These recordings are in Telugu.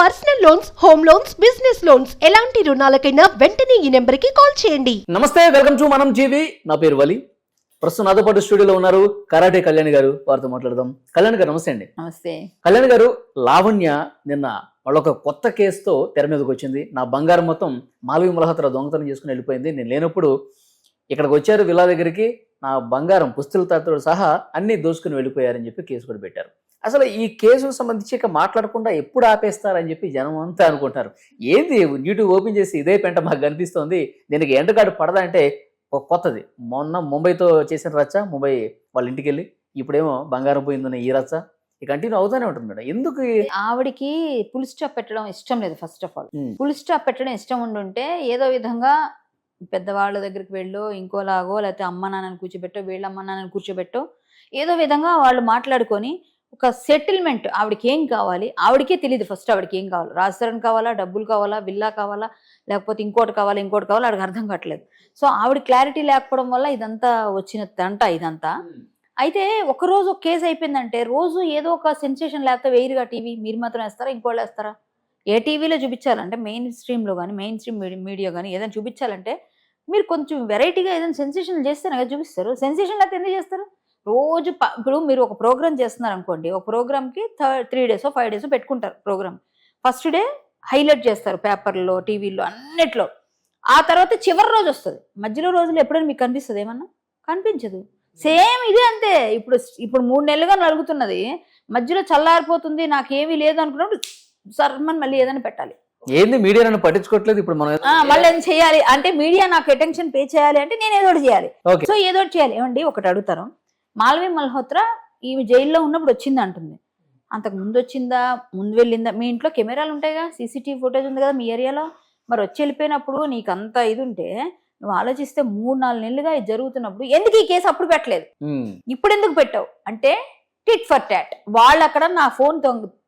Personal loans home loans business loans. ఎలాంటి రుణాలకైనా వెంటనే ఈ నెంబర్కి కాల్ చేయండి. నమస్తే వెల్కమ్ టు మనం జీవి. నా పేరు వలి. ప్రస్తుతం నాతో పాటు స్టూడియోలో ఉన్నారు కరాటే కళ్యాణ్ గారు. వారితో మాట్లాడదాం. కళ్యాణ్ గారు నమస్తే అండి. నమస్తే. కళ్యాణ్ గారు లావణ్య నిన్న వాళ్ళొక కొత్త కేసుతో తెర మీదకి వచ్చింది. నా బంగారం మొత్తం మాలవి మలహత్ర దొంగతనం చేసుకుని వెళ్ళిపోయింది. నేను లేనప్పుడు ఇక్కడికి వచ్చారు విలా దగ్గరికి. నా బంగారం పుస్తలతో సహా అన్ని దోసుకుని వెళ్ళిపోయారని చెప్పి కేసు కూడా పెట్టారు. అసలు ఈ కేసుకు సంబంధించి ఇక మాట్లాడకుండా ఎప్పుడు ఆపేస్తారని చెప్పి జనం అంతా అనుకుంటారు. ఏంది యూట్యూబ్ ఓపెన్ చేసి ఇదే పెంట మాకు కనిపిస్తోంది దీనికి ఎండగాడు పడదా అంటే ఒక కొత్తది మొన్న ముంబైతో చేసిన రచ్చ ముంబై వాళ్ళ ఇంటికి వెళ్ళి ఇప్పుడేమో బంగారం పోయిందన్న ఈ రచ్చ కంటిన్యూ అవుతానే ఉంటుంది మేడం. ఎందుకు ఆవిడికి పుల్ స్టాప్ పెట్టడం ఇష్టం లేదు first of all full stop పెట్టడం ఇష్టం ఉండుంటే ఏదో విధంగా పెద్దవాళ్ళ దగ్గరికి వెళ్ళో ఇంకోలాగో లేకపోతే అమ్మ నాన్నని కూర్చోబెట్టో వీళ్ళ అమ్మ నాన్నని కూర్చోబెట్టో ఏదో విధంగా వాళ్ళు మాట్లాడుకొని ఒక సెటిల్మెంట్ ఆవిడకి ఏం కావాలి? ఆవిడకే తెలియదు ఫస్ట్ ఆవిడకి ఏం కావాలి? రాజస్థాన్ కావాలా? డబ్బులు కావాలా? విల్లా కావాలా? లేకపోతే ఇంకోటి కావాలా? ఇంకోటి కావాలా? ఆవిడకి అర్థం కావట్లేదు. సో ఆవిడ క్లారిటీ లేకపోవడం వల్ల ఇదంతా వచ్చిన తంట ఇదంతా. అయితే ఒక రోజు ఒక కేసు అయిపోయిందంటే రోజు ఏదో ఒక సెన్సేషన్ లేకపోతే వేయరుగా టీవీ మీరు మాత్రం వేస్తారా? ఇంకోళ్ళు వేస్తారా? ఏ టీవీలో చూపించాలంటే మెయిన్ స్ట్రీమ్లో కానీ మెయిన్ స్ట్రీమ్ మీడియా కానీ ఏదైనా చూపించాలంటే మీరు కొంచెం వెరైటీగా ఏదైనా సెన్సేషన్ చేస్తేనే కదా చూపిస్తారు. సెన్సేషన్ లేకపోతే ఎందుకు చేస్తారు? రోజు ఇప్పుడు మీరు ఒక ప్రోగ్రామ్ చేస్తున్నారు అనుకోండి ఒక ప్రోగ్రామ్కి third three days five days పెట్టుకుంటారు ప్రోగ్రామ్ ఫస్ట్ డే హైలైట్ చేస్తారు పేపర్లో టీవీలో అన్నిట్లో. ఆ తర్వాత చివరి రోజు వస్తుంది. మధ్యలో రోజులు ఎప్పుడైనా మీకు కనిపిస్తుంది ఏమన్నా? కనిపించదు. సేమ్ ఇదే అంతే. ఇప్పుడు ఇప్పుడు మూడు నెలలుగా నలుగుతున్నది మధ్యలో చల్లారిపోతుంది నాకేమీ లేదు అనుకున్నప్పుడు సర్మన్ మళ్ళీ ఏదైనా పెట్టాలి. ఏంది మీడియా నన్ను పట్టించుకోవట్లేదు? ఇప్పుడు మనం మళ్ళీ ఏం చేయాలి. అంటే మీడియా నాకు అటెన్షన్ పే చేయాలి అంటే నేను ఏదో ఒకటి చేయాలి. సో ఏదో చేయాలి. ఏమండి? ఒకటి అడుగుతారు మాల్వి మల్హోత్రా ఈమె జైల్లో ఉన్నప్పుడు వచ్చింది అంటుంది. అంతకు ముందు వచ్చిందా ముందు వెళ్ళిందా? మీ ఇంట్లో కెమెరాలు ఉంటాయిగా? సీసీటీవీ ఫుటేజ్ ఉంది కదా మీ ఏరియాలో? మరి వచ్చి వెళ్ళిపోయినప్పుడు నీకు అంత ఇది ఉంటే నువ్వు ఆలోచిస్తే మూడు నాలుగు నెలలుగా ఇది జరుగుతున్నప్పుడు ఎందుకు ఈ కేసు అప్పుడు పెట్టలేదు? ఇప్పుడు ఎందుకు పెట్టావు? అంటే టిట్ ఫర్ టాట్ వాళ్ళు అక్కడ నా ఫోన్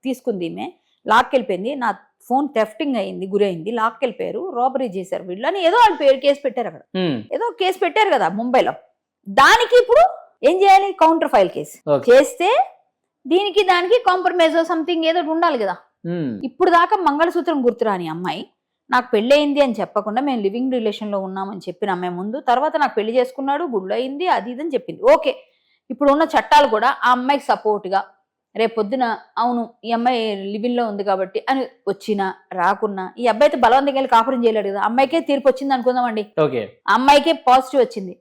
తీసుకుంది ఈమె. లాక్కెళ్ళిపోయింది నా ఫోన్ టెఫ్టింగ్ అయింది గురైంది. లాక్కెళ్ళిపోయారు రాబరీ చేశారు వీళ్ళు అని ఏదో వాళ్ళ పేరు కేసు పెట్టారు అక్కడ. ఏదో కేసు పెట్టారు కదా ముంబైలో. దానికి ఇప్పుడు ఏం చేయాలి? Counter file case. చేస్తే దీనికి దానికి కాంప్రమైజ్ సంథింగ్ ఏదో ఉండాలి కదా. ఉమ్, ఇప్పుడు దాకా మంగళసూత్రం గుర్తురాని అమ్మాయి నాకు పెళ్ళయింది అని చెప్పకుండా మేము లివింగ్ రిలేషన్లో ఉన్నామని చెప్పిన అమ్మాయి ముందు తర్వాత నాకు పెళ్ళి చేసుకున్నాడు గుళ్ళు అయింది అది ఇది అని చెప్పింది. ఓకే ఇప్పుడు ఉన్న చట్టాలు కూడా ఆ అమ్మాయికి సపోర్ట్గా రేపు పొద్దున అవును ఈ అమ్మాయి లివింగ్లో ఉంది కాబట్టి అని వచ్చినా రాకున్నా ఈ అబ్బాయి అయితే బలవంతంగా కాపురం చేయలేడు కదా. అమ్మాయికే తీర్పు వచ్చింది అనుకుందామండి. అమ్మాయికే పాజిటివ్ వచ్చింది.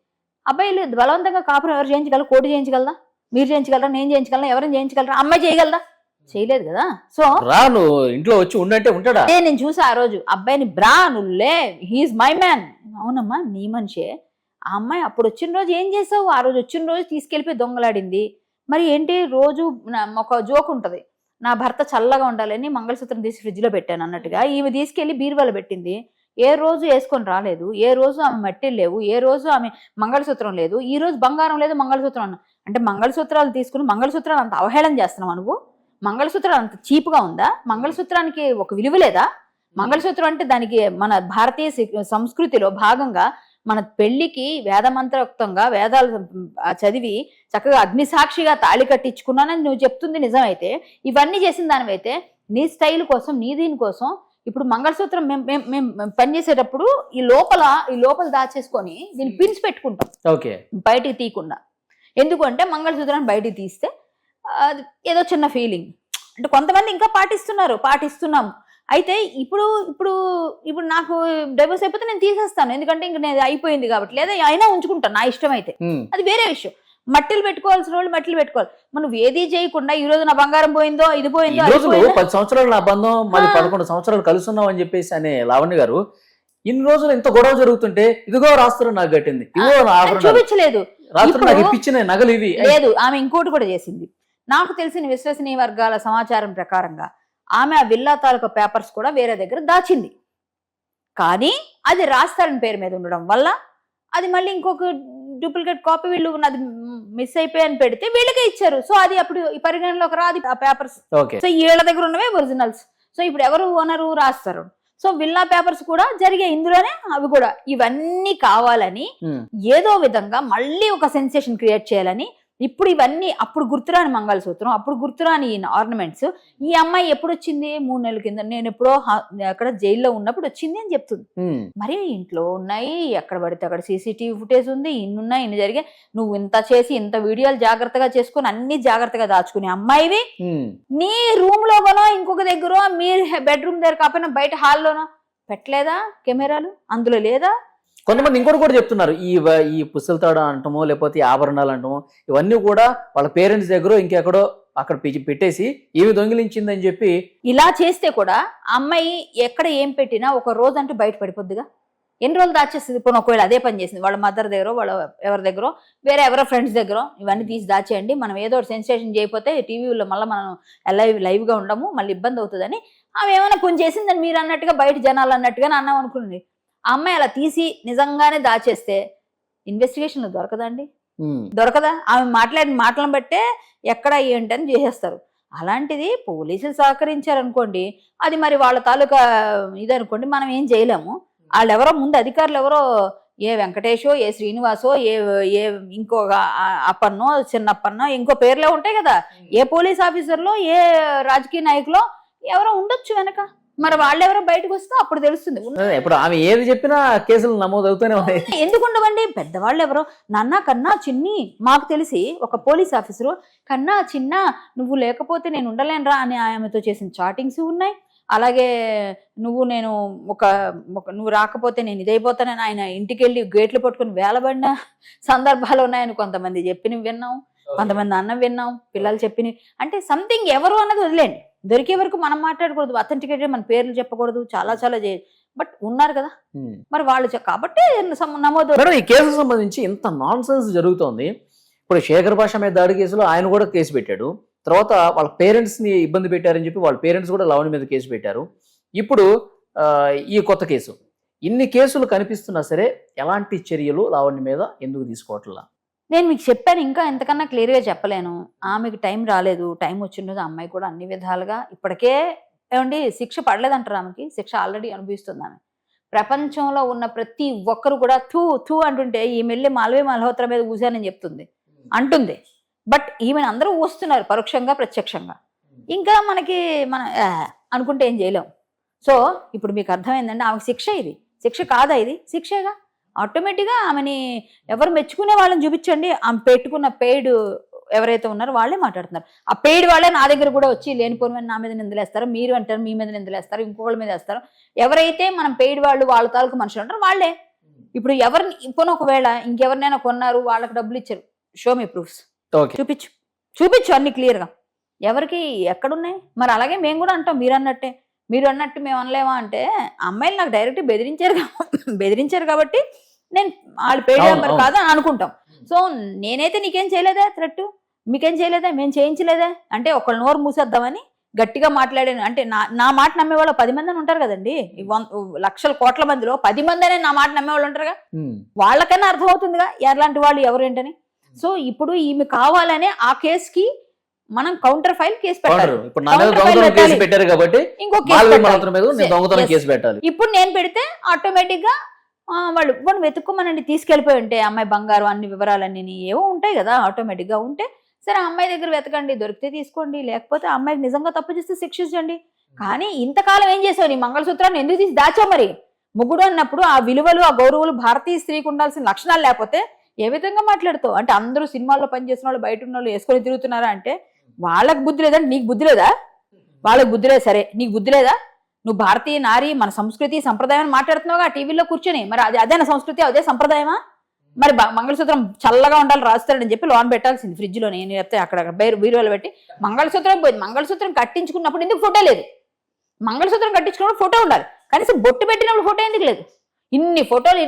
అబ్బాయిలు బలవంతంగా కాపురం ఎవరు చేయించగలరు? కోటి చేయించగలరా? మీరు చేయించగలరా? నేను చేయించగలరా ఎవరైనా చేయించగలరా? అమ్మాయి చేయగలరా చేయలేదు కదా. సో రా నువ్వు ఇంట్లో వచ్చి ఉండంటే ఉంటాడా? అదే నేను చూసా ఆ రోజు. అబ్బాయిని బ్రా నువ్వులే. హీఈస్ మై మ్యాన్ అవునమ్మా నీ మనిషే. ఆ అమ్మాయి అప్పుడు వచ్చిన రోజు ఏం చేసావు? ఆ రోజు వచ్చిన రోజు తీసుకెళ్ళిపోయి దొంగలాడింది. మరి ఏంటి? రోజు ఒక జోక్ ఉంటది. నా భర్త చల్లగా ఉండాలని మంగళసూత్రం తీసి ఫ్రిడ్జ్లో పెట్టాను అన్నట్టుగా. ఈమె తీసుకెళ్ళి బీరువాలో పెట్టింది. ఏ రోజు వేసుకొని రాలేదు ఏ రోజు ఆమె మట్టి లేవు ఏ రోజు ఆమె మంగళసూత్రం లేదు ఈ రోజు బంగారం లేదు మంగళసూత్రం అన్న. అంటే మంగళసూత్రాలు తీసుకుని మంగళసూత్రాలు అంత అవహేళన చేస్తున్నావు నువ్వు? మంగళసూత్రం అంత చీప్గా ఉందా? మంగళసూత్రానికి ఒక విలువ లేదా? మంగళసూత్రం అంటే దానికి మన భారతీయ సంస్కృతిలో భాగంగా మన పెళ్ళికి వేదమంత్రయుక్తంగా వేదాలు చదివి చక్కగా అగ్నిసాక్షిగా తాళి కట్టించుకున్నానని నువ్వు చెప్తుంది నిజమైతే ఇవన్నీ చేసిన దానివైతే నీ స్టైల్ కోసం నీ దీని కోసం ఇప్పుడు మంగళసూత్రం మేము మేము మేము పనిచేసేటప్పుడు ఈ లోపల ఈ లోపల దాచేసుకొని దీన్ని పిన్స్ పెట్టుకుంటాం. ఓకే. బయటికి తీయకుండా. ఎందుకు అంటే మంగళసూత్రాన్ని బయటికి తీస్తే అది ఏదో చిన్న ఫీలింగ్ అంటే కొంతమంది ఇంకా పాటిస్తున్నారు పాటిస్తున్నాం. అయితే ఇప్పుడు ఇప్పుడు ఇప్పుడు నాకు డైవర్స్ అయిపోతే నేను తీసేస్తాను. ఎందుకంటే ఇంక నేను అయిపోయింది కాబట్టి. లేదా అయినా ఉంచుకుంటాను నా ఇష్టం అయితే ఉమ్, అది వేరే విషయం. మట్టిలు పెట్టుకోవాల్సిన వాళ్ళు మట్టిలు పెట్టుకోవాలి. మనం ఏది చేయకుండా ఈ రోజు నా బంగారం పోయిందో ఇది పోయిందో పది సంవత్సరాలు నా బంధం మరి. పదకొండు సంవత్సరాలు కలుసున్నాం అని చెప్పేసి అనే లావణ్య గారు ఇన్ని రోజులు ఇంత గొడవ జరుగుతుంటే ఇదిగో రాస్తారు నాకు కట్టింది చూపించలేదు. నాకు ఇప్పించిన నగలు ఇవి. లేదు ఆమె ఇంకోటి కూడా చేసింది. నాకు తెలిసిన విశ్వసనీయ వర్గాల సమాచారం ప్రకారంగా ఆమె ఆ విల్లా తాలూకా పేపర్స్ కూడా వేరే దగ్గర దాచింది. కానీ అది రాస్తారని పేరు మీద ఉండడం వల్ల అది మళ్ళీ ఇంకొక డూప్లికేట్ కాపీ వీళ్ళు అది మిస్ అయిపోయాయని పెడితే వీళ్ళకే ఇచ్చారు. సో అది అప్పుడు ఈ పరిగణలోకి రాదు. ఆ పేపర్స్ సో వీళ్ళ దగ్గర ఉన్నవే ఒరిజినల్స్ సో ఇప్పుడు ఎవరు ఓనరు రాస్తారు? సో విల్లా పేపర్స్ కూడా జరిగాయి ఇందులోనే అవి కూడా. ఇవన్నీ కావాలని ఉమ్, ఏదో విధంగా మళ్ళీ ఒక సెన్సేషన్ క్రియేట్ చేయాలని ఇప్పుడు ఇవన్నీ అప్పుడు గుర్తురాని మంగళసూత్రం అప్పుడు గుర్తురాని ఆర్నమెంట్స్ ఈ అమ్మాయి ఎప్పుడు వచ్చింది మూడు నెలల కింద. నేను ఎప్పుడో అక్కడ జైల్లో ఉన్నప్పుడు వచ్చింది అని చెప్తుంది. మరి ఇంట్లో ఉన్నాయి ఎక్కడ పడితే అక్కడ సీసీటీవీ ఫుటేజ్ ఉంది ఇన్ని ఉన్నాయి ఇన్ని జరిగే నువ్వు ఇంత చేసి ఇంత వీడియోలు జాగ్రత్తగా చేసుకుని అన్ని జాగ్రత్తగా దాచుకునే అమ్మాయివి. నీ రూమ్ లోనో ఇంకొక దగ్గర మీరు బెడ్రూమ్ దగ్గర కాకపోయినా బయట హాల్లోనో పెట్టలేదా కెమెరాలు? అందులో లేదా? కొంతమంది ఇంకోటి కూడా చెప్తున్నారు ఈ ఈ పుస్తలతాడు అంటమో లేకపోతే ఈ ఆభరణాలు అంటమో ఇవన్నీ కూడా వాళ్ళ పేరెంట్స్ దగ్గర ఇంకెక్కడో అక్కడ పెట్టేసి ఏమి దొంగిలించిందని చెప్పి ఇలా చేస్తే కూడా అమ్మాయి ఎక్కడ ఏం పెట్టినా ఒక రోజు అంటూ బయట పడిపోద్దిగా. ఎన్ని రోజులు దాచేస్తుంది? ఇప్పుడు ఒకవేళ అదే పని చేసింది వాళ్ళ మదర్ దగ్గర వాళ్ళ ఎవరి దగ్గర వేరే ఎవరో ఫ్రెండ్స్ దగ్గర ఇవన్నీ తీసి దాచేయండి. మనం ఏదో ఒకటి సెన్సేషన్ చేయకపోతే టీవీలో మళ్ళీ మనం లైవ్ లైవ్గా ఉండము మళ్ళీ ఇబ్బంది అవుతుందని. ఆమె ఏమైనా కొంచెం చేసిందని మీరు అన్నట్టుగా బయట జనాలు అన్నట్టుగా అన్నాం అనుకుంది ఆ అమ్మాయి అలా తీసి నిజంగానే దాచేస్తే ఇన్వెస్టిగేషన్ దొరకదండి దొరకదా ఆమె మాట్లాడిన మాటలను బట్టే ఎక్కడ ఏంటని చేసేస్తారు. అలాంటిది పోలీసులు సహకరించారు అనుకోండి అది మరి వాళ్ళ తాలూకా ఇది అనుకోండి మనం ఏం చేయలేము. వాళ్ళు ఎవరో ముందు అధికారులు ఎవరో ఏ వెంకటేషో ఏ శ్రీనివాసో ఏ ఏ ఇంకో అప్పన్నో చిన్నప్పన్నో ఇంకో పేర్లే ఉంటాయి కదా. ఏ పోలీస్ ఆఫీసర్లో ఏ రాజకీయ నాయకులో ఎవరో ఉండొచ్చు వెనక. మరి వాళ్ళెవరో బయటకు వస్తే అప్పుడు తెలుస్తుంది. ఇప్పుడు ఆమె ఏది చెప్పినా కేసులు నమోదు అవుతూనే ఉన్నాయి. ఎందుకు ఉండవండి పెద్దవాళ్ళు ఎవరో నాన్న కన్నా చిన్ని మాకు తెలిసి ఒక పోలీస్ ఆఫీసరు కన్నా చిన్న నువ్వు లేకపోతే నేను ఉండలేనురా అని ఆమెతో చేసిన చాటింగ్స్ ఉన్నాయి. అలాగే నువ్వు నేను ఒక ఒక- నువ్వు రాకపోతే నేను ఇదైపోతానని ఆయన ఇంటికి వెళ్ళి గేట్లు పట్టుకుని వేలబడిన సందర్భాలు ఉన్నాయని కొంతమంది చెప్పినవి విన్నాం. కొంతమంది అన్నం విన్నాం. పిల్లలు చెప్పినవి. అంటే సంథింగ్ ఎవరు అన్నది వదిలేండి. దొరికే వరకు మనం మాట్లాడకూడదు అథెంటికేట్ మన పేర్లు చెప్పకూడదు చాలా చాలా చే బట్ ఉన్నారు కదా. మరి వాళ్ళు కాబట్టి నమోదు మేడం ఈ కేసుకు సంబంధించి ఇంత నాన్ సెన్స్ జరుగుతోంది. ఇప్పుడు శేఖర్ భాష మీద దాడి కేసులో ఆయన కూడా కేసు పెట్టాడు. తర్వాత వాళ్ళ పేరెంట్స్ని ఇబ్బంది పెట్టారని చెప్పి వాళ్ళ పేరెంట్స్ కూడా లవణి మీద కేసు పెట్టారు. ఇప్పుడు ఈ కొత్త కేసు. ఇన్ని కేసులు కనిపిస్తున్నా సరే ఎలాంటి చర్యలు లావణ్య మీద ఎందుకు తీసుకోవట్లా? నేను మీకు చెప్పాను ఇంకా ఎంతకన్నా క్లియర్గా చెప్పలేను. ఆమెకి టైం రాలేదు టైం వచ్చిండదు అమ్మాయి కూడా అన్ని విధాలుగా ఇప్పటికే ఏమండి శిక్ష పడలేదంటారు ఆమెకి శిక్ష ఆల్రెడీ అనుభవిస్తుంది ఆమె. ప్రపంచంలో ఉన్న ప్రతి ఒక్కరు కూడా థూ థూ అంటుంటే ఈ మెల్లి మాల్వే మల్హోత్ర మీద ఊసానని చెప్తుంది. అంటుంది. బట్ ఈమెను అందరూ ఊస్తున్నారు పరోక్షంగా ప్రత్యక్షంగా. ఇంకా మనకి మన అనుకుంటే ఏం చేయలేం. సో ఇప్పుడు మీకు అర్థమైందండి ఆమెకు శిక్ష ఇది. శిక్ష కాదా ఇది? శిక్షేగా? ఆటోమేటిక్గా ఆమెని ఎవరు మెచ్చుకునే వాళ్ళని చూపించండి. ఆమె పెట్టుకున్న పెయిడ్ ఎవరైతే ఉన్నారో వాళ్ళే మాట్లాడుతున్నారు. ఆ పెయిడ్ వాళ్ళే నా దగ్గర కూడా వచ్చి లేనిపోని నా మీద నిందలేస్తారు మీరు అంటారు మీ మీద నిందలేస్తారు ఇంకొకళ్ళ మీద వేస్తారు. ఎవరైతే మనం పెయిడ్ వాళ్ళు వాళ్ళ తాలూకు మనుషులు ఉంటారో వాళ్ళే. ఇప్పుడు ఎవరిని ఇప్పుడు ఒకవేళ ఇంకెవరినైనా కొన్నారు వాళ్ళకి డబ్బులు ఇచ్చారు. షో మీ ప్రూఫ్స్ చూపించు. చూపించు అన్ని క్లియర్గా ఎవరికి ఎక్కడున్నాయి? మరి అలాగే మేము కూడా అంటాం మీరు అన్నట్టే. మీరు అన్నట్టు మేము అనలేమా అంటే అమ్మాయిలు నాకు డైరెక్ట్ బెదిరించారు బెదిరించారు కాబట్టి నేను వాళ్ళు పేడ్. కాదు అని అనుకుంటాం. సో నేనైతే నీకేం చేయలేదా థ్రెట్ మీకేం చేయలేదా మేము చేయించలేదా? అంటే ఒకళ్ళు నోరు మూసేద్దామని గట్టిగా మాట్లాడాను అంటే నా నా మాట నమ్మే వాళ్ళు పది మంది అని ఉంటారు కదండి. లక్షల కోట్ల మందిలో పది మంది అనే నా మాట నమ్మే వాళ్ళు ఉంటారుగా వాళ్ళకన్నా అర్థమవుతుందిగా ఎలాంటి వాళ్ళు ఎవరు ఏంటని సో ఇప్పుడు ఈమె కావాలనే ఆ కేసుకి మనం కౌంటర్ ఫైల్ కేసు పెట్టాలి. ఇప్పుడు. పెట్టారు కాబట్టి ఇంకో కేసు పెట్టాలి. ఇప్పుడు నేను పెడితే ఆటోమేటిక్గా వాళ్ళు వాళ్ళు వెతుక్కోమనండి తీసుకెళ్ళిపోయి ఉంటే అమ్మాయి బంగారు అన్ని వివరాలన్నీ ఏవో ఉంటాయి కదా ఆటోమేటిక్గా ఉంటే సరే ఆ అమ్మాయి దగ్గర వెతకండి దొరికితే తీసుకోండి లేకపోతే అమ్మాయికి నిజంగా తప్పు చేస్తే శిక్షించండి. కానీ ఇంతకాలం ఏం చేసావు నీ మంగళసూత్రాన్ని ఎందుకు తీసి దాచావు మరి? ముగ్గుడు అన్నప్పుడు ఆ విలువలు ఆ గౌరవులు భారతీయ స్త్రీకి ఉండాల్సిన లక్షణాలు లేకపోతే ఏ విధంగా మాట్లాడుతావు? అంటే అందరూ సినిమాల్లో పనిచేసిన వాళ్ళు బయట ఉన్న వాళ్ళు వేసుకొని తిరుగుతున్నారా అంటే వాళ్ళకి బుద్ధి లేదంటే నీకు బుద్ధి లేదా? వాళ్ళకి బుద్ధి లేదు సరే నీకు బుద్ధి లేదా? నువ్వు భారతీయ నారి మన సంస్కృతి సంప్రదాయం మాట్లాడుతున్నావుగా టీవీలో కూర్చొని. మరి అది అదేనా సంస్కృతి? అదే సంప్రదాయమా? మరి మంగళసూత్రం చల్లగా ఉండాలి రాస్తాడని చెప్పి లోన్ పెట్టాల్సింది ఫ్రిడ్జ్లో నేను చెప్తే అక్కడ బైరు పెట్టి మంగళసూత్రం పోయింది. మంగళసూత్రం కట్టించుకున్నప్పుడు ఎందుకు ఫోటో లేదు? మంగళసూత్రం కట్టించుకున్నప్పుడు ఫోటో ఉండాలి. కనీసం బొట్టు పెట్టినప్పుడు ఫోటో ఎందుకు లేదు? ఇన్ని ఫోటోలు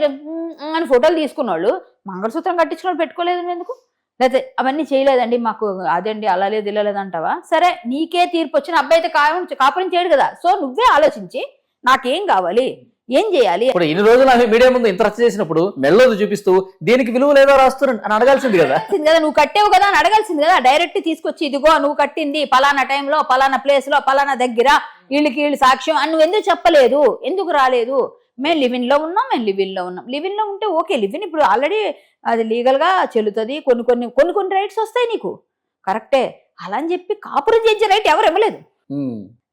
అని ఫోటోలు తీసుకున్న వాళ్ళు మంగళసూత్రం కట్టించుకున్నప్పుడు పెట్టుకోలేదు ఎందుకు? లేకపోతే అవన్నీ చేయలేదండి మాకు. అదండి అలా లేదు ఇలా లేదు అంటావా? సరే నీకే తీర్పు వచ్చిన అబ్బాయి అయితే కాయం కాపురం చేయడు కదా. సో నువ్వే ఆలోచించి నాకేం కావాలి? ఏం చేయాలి? ఇప్పుడు ఇన్ని రోజులు ఆమె మీడియా ముందు ఇంత రచ్చ చేసినప్పుడు మెళ్ళోది చూపిస్తూ దీనికి విలువ లేదా రాస్తున్నారు అని అడగాల్సింది కదా. కదా. నువ్వు కట్టావు కదా అని అడగాల్సింది కదా. డైరెక్ట్ తీసుకొచ్చి ఇదిగో నువ్వు కట్టింది పలానా టైంలో పలానా ప్లేస్లో పలానా దగ్గర వీళ్ళకి వీళ్ళు సాక్ష్యం అని నువ్వు ఎందుకు చెప్పలేదు? ఎందుకు రాలేదు? మేము లివిన్లో ఉన్నాం మేము లివిన్లో ఉన్నాం. లివిన్లో ఉంటే ఓకే లివిన్ ఇప్పుడు ఆల్రెడీ అది లీగల్గా చెల్లుతుంది కొన్ని కొన్ని కొన్ని కొన్ని రైట్స్ వస్తాయి నీకు. కరెక్టే. అలా అని చెప్పి కాపురం చేయించే రైట్ ఎవరు ఇవ్వలేదు.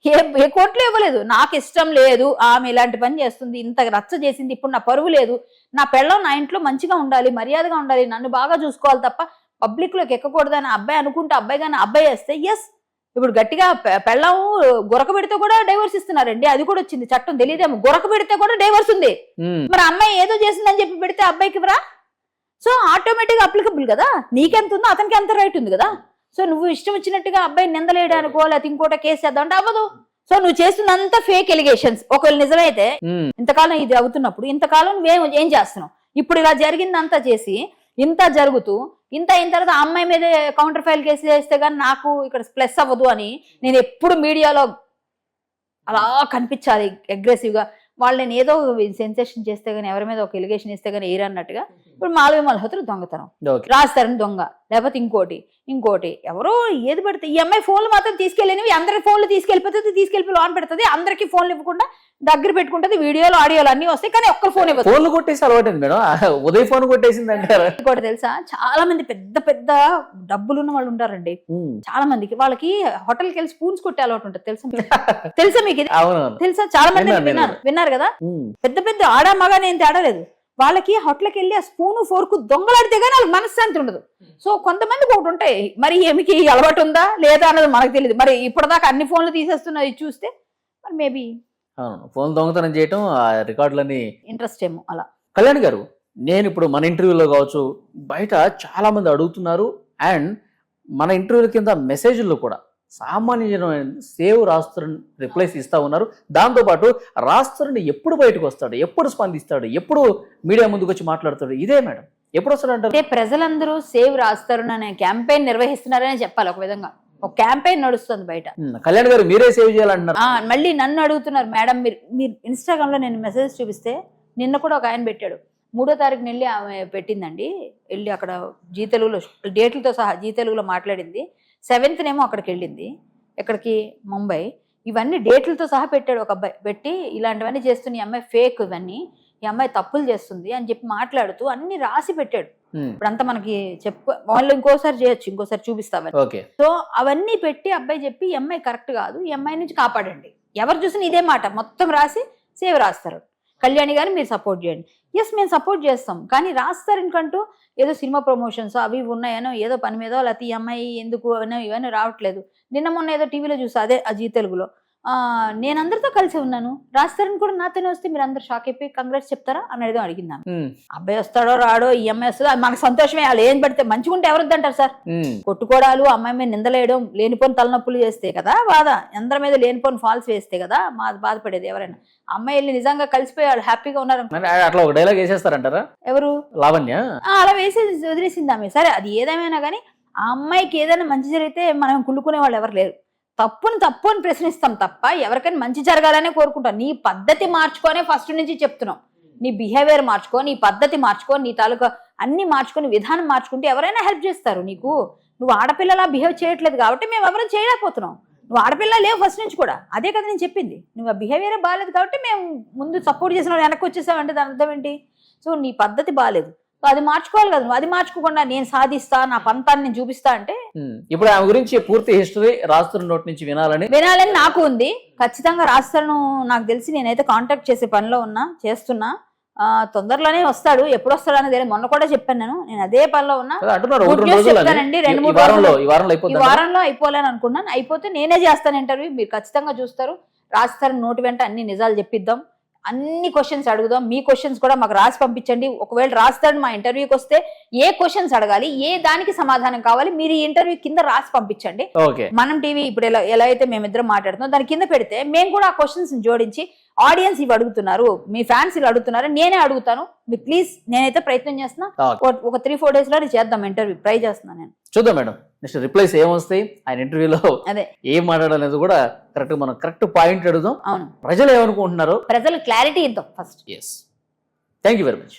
ఏ ఏ కోర్టులో ఇవ్వలేదు. నాకు ఇష్టం లేదు ఆమె ఇలాంటి పని చేస్తుంది ఇంత రచ్చ చేసింది ఇప్పుడు నా పరువు లేదు నా పెళ్ళం నా ఇంట్లో మంచిగా ఉండాలి మర్యాదగా ఉండాలి నన్ను బాగా చూసుకోవాలి తప్ప పబ్లిక్లోకి ఎక్కకూడదని అబ్బాయి అనుకుంటే అబ్బాయి కానీ అబ్బాయి వేస్తే ఎస్ ఇప్పుడు గట్టిగా పె- పెళ్ళం గురక పెడితే కూడా డైవర్స్ ఇస్తున్నారండి. అది కూడా వచ్చింది. చట్టం తెలియదేమో. గురక పెడితే కూడా డైవర్స్ ఉంది. మరి అమ్మాయి ఏదో చేసిందని చెప్పి పెడితే అబ్బాయికి ఇవ్వరా? సో ఆటోమేటిక్ అప్లికబుల్ కదా? నీకెంత ఉందో అతనికి ఎంత రైట్ ఉంది కదా? సో నువ్వు ఇష్టం వచ్చినట్టుగా అబ్బాయి నిందలేయడానికో లేకపోతే ఇంకోట కేసు చేద్దాం అంటే అవ్వదు. సో నువ్వు చేస్తున్నంత ఫేక్ ఎలిగేషన్స్ ఒకవేళ నిజమైతే. ఇంతకాలం ఇది అవుతున్నప్పుడు ఇంతకాలం నువ్వేం ఏం చేస్తున్నావు? ఇప్పుడు ఇలా జరిగిందంతా చేసి ఇంత జరుగుతూ ఇంత అయిన తర్వాత ఆ అమ్మాయి మీద కౌంటర్ ఫైల్ కేసు చేస్తే కానీ నాకు ఇక్కడ ప్లస్ అవ్వదు అని నేను ఎప్పుడు మీడియాలో అలా కనిపించాలి అగ్రెసివ్గా. వాళ్ళు నేను ఏదో సెన్సేషన్ చేస్తే గానీ ఎవరి మీద ఒక ఎలిగేషన్ ఇస్తే గానీ ఏరు అన్నట్టుగా ఇప్పుడు మాలవి మల్హోత్ర దొంగతనం. రాస్తారని దొంగ లేకపోతే ఇంకోటి. ఇంకోటి ఎవరో ఏది పెడితే ఈ అమ్మాయి ఫోన్లు మాత్రం తీసుకెళ్ళినవి. అందరి ఫోన్లు తీసుకెళ్ళిపోతుంది తీసుకెళ్ళి లోన్ పెడుతుంది. అందరికి ఫోన్లు ఇవ్వకుండా దగ్గర పెట్టుకుంటుంది. వీడియోలు ఆడియోలు అన్ని వస్తాయి. కానీ ఒక్కరు ఫోన్ ఇవ్వదు ఫోన్లు కొట్టేసి అలవాటండి మేడం. ఉదయ్ ఫోన్ కొట్టేసింది అంటారు. ఇంకోటి తెలుసా? చాలా మంది పెద్ద పెద్ద డబ్బులున్న వాళ్ళు ఉంటారండి. చాలా మందికి వాళ్ళకి హోటల్కి వెళ్ళి స్పూన్స్ కొట్టే అలవాటు ఉంటుంది. తెలుసా? తెలుసా మీకు తెలుసా? చాలా మంది విన్నారు. విన్నారు కదా. పెద్ద పెద్ద ఆడ మగ నేను తేడా లేదు. వాళ్ళకి హోటల్కి వెళ్ళి ఆ స్పూన్ ఫోర్కు దొంగలాడితే కానీ వాళ్ళకి మనశ్శాంతి ఉండదు. సో కొంతమందికి ఒకటి ఉంటాయి మరి ఏమికి అలవాటు ఉందా లేదా అన్నది మనకు తెలియదు మరి ఇప్పటిదాకా అన్ని ఫోన్లు తీసేస్తున్నది చూస్తే మరి మేబీ అవును ఫోన్ దొంగతనం చేయటం ఆ రికార్డులన్నీ ఇంట్రెస్ట్ ఏమో అలా. కళ్యాణ్ గారు నేను ఇప్పుడు మన ఇంటర్వ్యూలో కావచ్చు బయట చాలా మంది అడుగుతున్నారు అండ్ మన ఇంటర్వ్యూల కింద మెసేజ్ల్లో కూడా. సామాన్యమైన సేవ్ రాస్తున్న రిప్లైస్ ఇస్తా ఉన్నారు. దాంతోపాటు రాస్తున్న ఎప్పుడు బయటకు వస్తాడు? ఎప్పుడు స్పందిస్తాడు? ఎప్పుడు మీడియా ముందుకు వచ్చి మాట్లాడతాడు? ఇదే మేడం. ఎప్పుడు వస్తాడు అంటారు అంటే ప్రజలందరూ సేవ్ రాస్తారు అనే క్యాంపెయిన్ నిర్వహిస్తున్నారని చెప్పాలి ఒక విధంగా. ఒక క్యాంపెయిన్ నడుస్తుంది బయట. కళ్యాణ్ గారు మీరే సేవ్ చేయాలంటున్నారు. మళ్ళీ నన్ను అడుగుతున్నారు మేడం మీరు మీరు ఇన్స్టాగ్రామ్లో నేను మెసేజ్ చూపిస్తే నిన్న కూడా ఒక ఆయన పెట్టాడు. మూడో తారీఖున వెళ్ళి ఆమె పెట్టిందండి. వెళ్ళి అక్కడ జీ తెలుగులో డేట్లతో సహా జీ తెలుగులో మాట్లాడింది. సెవెంత్నేమో అక్కడికి వెళ్ళింది ఎక్కడికి? ముంబై. ఇవన్నీ డేట్లతో సహా పెట్టాడు ఒక అబ్బాయి. పెట్టి ఇలాంటివన్నీ చేస్తున్న ఈ అమ్మాయి ఫేక్ ఇవన్నీ. ఈ అమ్మాయి తప్పులు చేస్తుంది అని చెప్పి మాట్లాడుతూ అన్ని రాసి పెట్టాడు. ఇప్పుడంతా మనకి చెప్పు వాళ్ళు ఇంకోసారి చేయొచ్చు ఇంకోసారి చూపిస్తామని ఓకే. సో అవన్నీ పెట్టి అబ్బాయి చెప్పి ఈ అమ్మాయి కరెక్ట్ కాదు. ఈ అమ్మాయి నుంచి కాపాడండి. ఎవరు చూసినా ఇదే మాట. మొత్తం రాసి సేవ్ రాస్తారు. కళ్యాణి గారు మీరు సపోర్ట్ చేయండి. ఎస్ మేము సపోర్ట్ చేస్తాం. కానీ రాస్తారనుకంటూ ఏదో సినిమా ప్రమోషన్స్ అవి ఇవి ఉన్నాయనో ఏదో పని మీదో లేకపోతే ఈ అమ్మాయి ఎందుకు అనో ఇవన్నీ రావట్లేదు. నిన్న మొన్న ఏదో టీవీలో చూసా అదే అజీ తెలుగులో. నేను అందరితో కలిసి ఉన్నాను. రాస్తారని కూడా నాతోనే వస్తే మీరు అందరు షాక్ అయిపోయి కంగ్రాట్స్ చెప్తారా? అని ఏదో అడిగిందాను అబ్బాయి వస్తాడో రాడో ఈ అమ్మాయి వస్తుందో మనకు సంతోషమే. వాళ్ళు ఏం పెడితే మంచిగా ఉంటే ఎవరు వద్దంటారు సార్? కొట్టుకోవడాలు అమ్మాయి మీద నిందలేయడం లేనిపోని తలనొప్పులు చేస్తే కదా బాధ. అందరి మీద లేనిపోని ఫాల్స్ వేస్తే కదా మా బాధపడేది ఎవరైనా. అమ్మాయి వెళ్ళి నిజంగా కలిసిపోయి వాళ్ళు హ్యాపీగా ఉన్నారు అట్లా ఒక డైలాగ్ వేసేస్తారంటారా? ఎవరు? లావణ్య? అలా వేసేసి వదిలేసింది ఆమె సరే అది ఏదేమైనా కానీ ఆ అమ్మాయికి ఏదైనా మంచి జరిగితే మనం కుళ్ళుకునే వాళ్ళు ఎవరు లేరు. తప్పుని తప్పు అని ప్రశ్నిస్తాం తప్ప ఎవరికైనా మంచి జరగాలనే కోరుకుంటాం. నీ పద్ధతి మార్చుకొనే ఫస్ట్ నుంచి చెప్తున్నాం. నీ బిహేవియర్ మార్చుకో నీ పద్ధతి మార్చుకో నీ తాలూకా అన్ని మార్చుకొని విధానం మార్చుకుంటే ఎవరైనా హెల్ప్ చేస్తారు నీకు. నువ్వు ఆడపిల్లలా బిహేవ్ చేయట్లేదు కాబట్టి మేము ఎవరైనా చేయలేకపోతున్నాం. నువ్వు ఆడపిల్ల లేవు ఫస్ట్ నుంచి కూడా. అదే కదా నేను చెప్పింది. నువ్వు ఆ బిహేవియర్ బాగాలేదు కాబట్టి మేము ముందు సపోర్ట్ చేసిన వాళ్ళు వెనక్కి వచ్చేసావంటే దాని అర్థం ఏంటి? సో నీ పద్ధతి బాగాలేదు అది మార్చుకోవాలి కదా అది మార్చుకోకుండా నేను సాధిస్తా నా పంతాన్ని నేను చూపిస్తా అంటే ఇప్పుడు ఆమె గురించి పూర్తి హిస్టరీ రాస్తున్న నోటి నుంచి వినాలని వినాలని నాకు ఉంది. ఖచ్చితంగా రాస్తాను. నాకు తెలిసి నేనైతే కాంటాక్ట్ చేసే పనిలో ఉన్నా చేస్తున్నా. తొందరలోనే వస్తాడు. ఎప్పుడు వస్తాడు అనేది. మొన్న కూడా చెప్పాను నేను. నేను అదే పనిలో ఉన్నా. చెప్తానండి, రెండు మూడు వారంలో. ఈ వారంలో అయిపోలేని అనుకున్నాను. అయిపోతే నేనే చేస్తాను ఇంటర్వ్యూ మీరు ఖచ్చితంగా చూస్తారు. రాస్తారు. నోటి వెంట అన్ని నిజాలు చెప్పిద్దాం. అన్ని క్వశ్చన్స్ అడుగుదాం. మీ క్వశ్చన్స్ కూడా మాకు రాసి పంపించండి. ఒకవేళ రాస్తాడు మా ఇంటర్వ్యూకి వస్తే ఏ క్వశ్చన్స్ అడగాలి? ఏ దానికి సమాధానం కావాలి? మీరు ఈ ఇంటర్వ్యూ కింద రాసి పంపించండి. మనం టీవీ ఇప్పుడు ఎలా ఎలా అయితే మేమిద్దరం మాట్లాడుతున్నాం దాని కింద పెడితే మేము కూడా ఆ క్వశ్చన్స్ జోడించి ఆడియన్స్ ఇవి అడుగుతున్నారు. మీ ఫ్యాన్స్ ఇవి అడుగుతున్నారు. నేనే అడుగుతాను. మీరు ప్లీజ్ నేనైతే ప్రయత్నం చేస్తున్నా. ఒక త్రీ ఫోర్ డేస్లో చేద్దాం ఇంటర్వ్యూ ట్రై చేస్తున్నాను నేను. చూద్దాం మేడం. నెక్స్ట్ రిప్లైస్ ఏమొస్తాయి? ఆయన ఇంటర్వ్యూలో అదే. ఏం మాట్లాడాలనేది కూడా కరెక్ట్ మనం కరెక్ట్ పాయింట్ అడుగుదాం. అవును. ప్రజలు ఏమనుకుంటున్నారో ప్రజలు క్లారిటీ ఇద్దాం first yes thank you very much